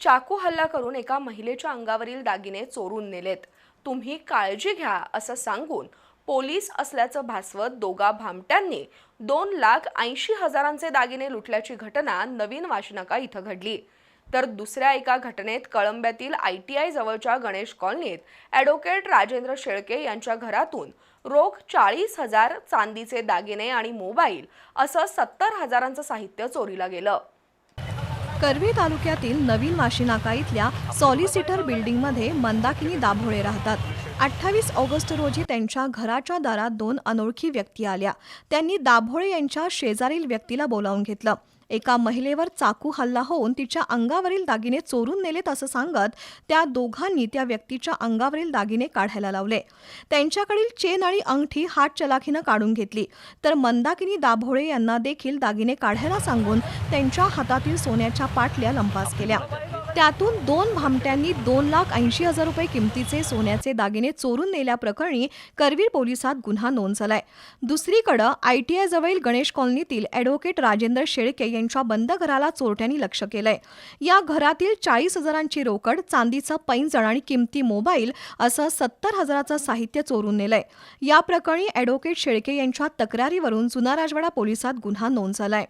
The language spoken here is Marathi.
चाकू हल्ला करून एका महिलेच्या अंगावरील दागिने चोरून नेलेत. तुम्ही काळजी घ्या असं सांगून पोलीस असल्याचं भासवत दोघा भामट्यांनी दोन लाख ऐंशी हजारांचे दागिने लुटल्याची घटना नवीन वाशनाका इथं घडली. तर दुसऱ्या एका घटनेत कळंब्यातील आय टी आय जवळच्या गणेश कॉलनीत ॲडव्होकेट राजेंद्र शेळके यांच्या घरातून रोख चाळीस हजार चांदीचे दागिने आणि मोबाईल असं सत्तर हजारांचं साहित्य चोरीला गेलं. करवी तालुक्यातील नवीन माशिनाका इथल्या सॉलिसिटर बिल्डिंगमध्ये मंदाकिनी दाभोळे राहतात. अठ्ठावीस ऑगस्ट रोजी त्यांच्या घराच्या दारात दोन अनोळखी व्यक्ती आल्या. त्यांनी दाभोळे यांच्या शेजारील व्यक्तीला बोलावून घेतलं. एका महिलेवर चाकू हल्ला होऊन तिच्या अंगावरील दागिने चोरून नेलेत असं सांगत त्या दोघांनी त्या व्यक्तीच्या अंगावरील दागिने काढायला लावले. त्यांच्याकडील चेन आणि अंगठी हात चलाखीनं काढून घेतली. तर मंदाकिनी दाभोळे यांना देखील दागिने काढायला सांगून त्यांच्या हातातील सोन्याच्या पाटल्या लंपास केल्या. त्यातून दोन भामट्यांनी दोन लाख ऐंशी हजार रुपये किमतीचे सोन्याचे दागिने चोरून नेल्याप्रकरणी करवीर पोलिसात गुन्हा नोंद झालाय. दुसरीकडं आय टी आयजवळील गणेश कॉलनीतील ॲडव्होकेट राजेंद्र शेळके यांच्या बंद घराला चोरट्यांनी लक्ष केलंय. या घरातील चाळीस हजारांची रोकड चांदीचं पैंजण आणि किमती मोबाईल असं सत्तर हजाराचं साहित्य चोरून नेलंय. या प्रकरणी ॲडव्होकेट शेळके यांच्या तक्रारीवरून जुना राजवाडा पोलिसात गुन्हा नोंद झालाय.